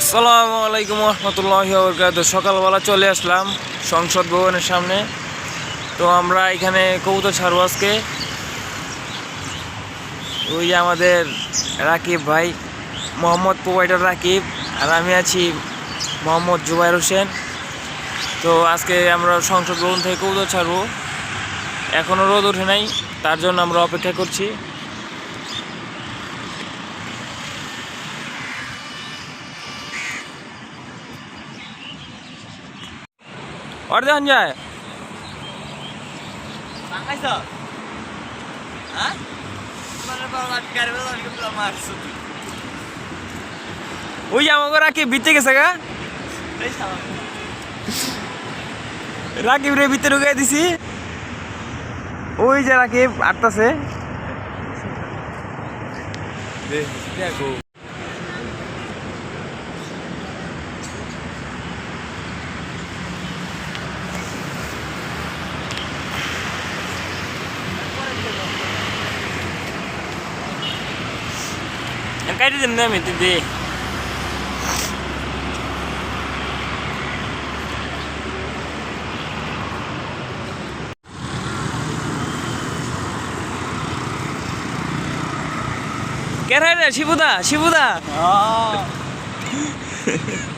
আসসালামু আলাইকুম রহমতুল্লাহ বরকাত সকালবেলা চলে আসলাম সংসদ ভবনের সামনে। তো আমরা এখানে কবুতর ছাড়বো আজকে ওই আমাদের রাকিব ভাই, মোহাম্মদ প্রোভাইডার রাকিব, আর আমি আছি মোহাম্মদ জুবাইর হোসেন। তো আজকে আমরা সংসদ ভবন থেকে কবুতর ছাড়বো। এখনও রোদ ওঠে নাই, তার জন্য আমরা অপেক্ষা করছি। Lagi belum masuk. ওই যে আমাকে রাকিব ভিতরে গেছে গা. রাকিব রে ভিতরে ঢুকাই দিছি ওই যে রাকিব আটতাছে দেখো கட்டி தான் 깨라야 시부다 시부다. 아.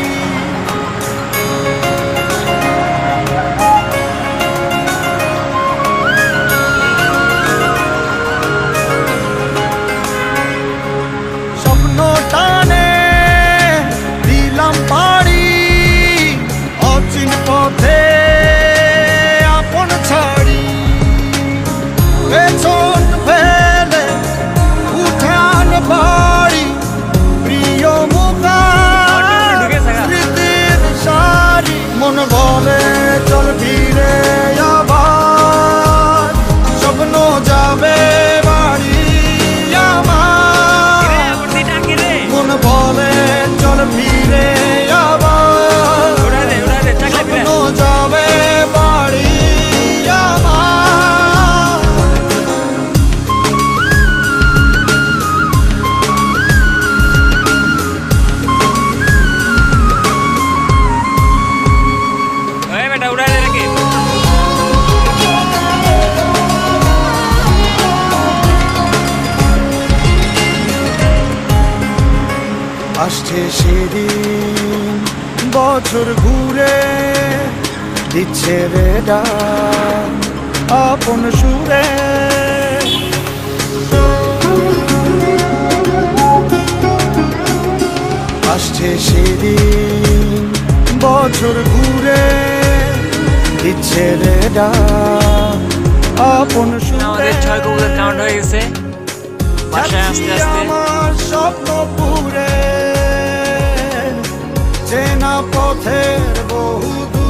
পাড়ি অচিন পথে আসছে সেদিন। বছর ঘুরে দিচ্ছে ডাক আপন সুরে। আসছে সেদিন। বছর ঘুরে দিচ্ছে ডাক আপন সুরে। আমাদের ছয় কবুতর কাউন্ট হয়ে গেছে। বাসায় আস্তে আস্তে। আমার স্বপ্ন পুরে। পথের বহু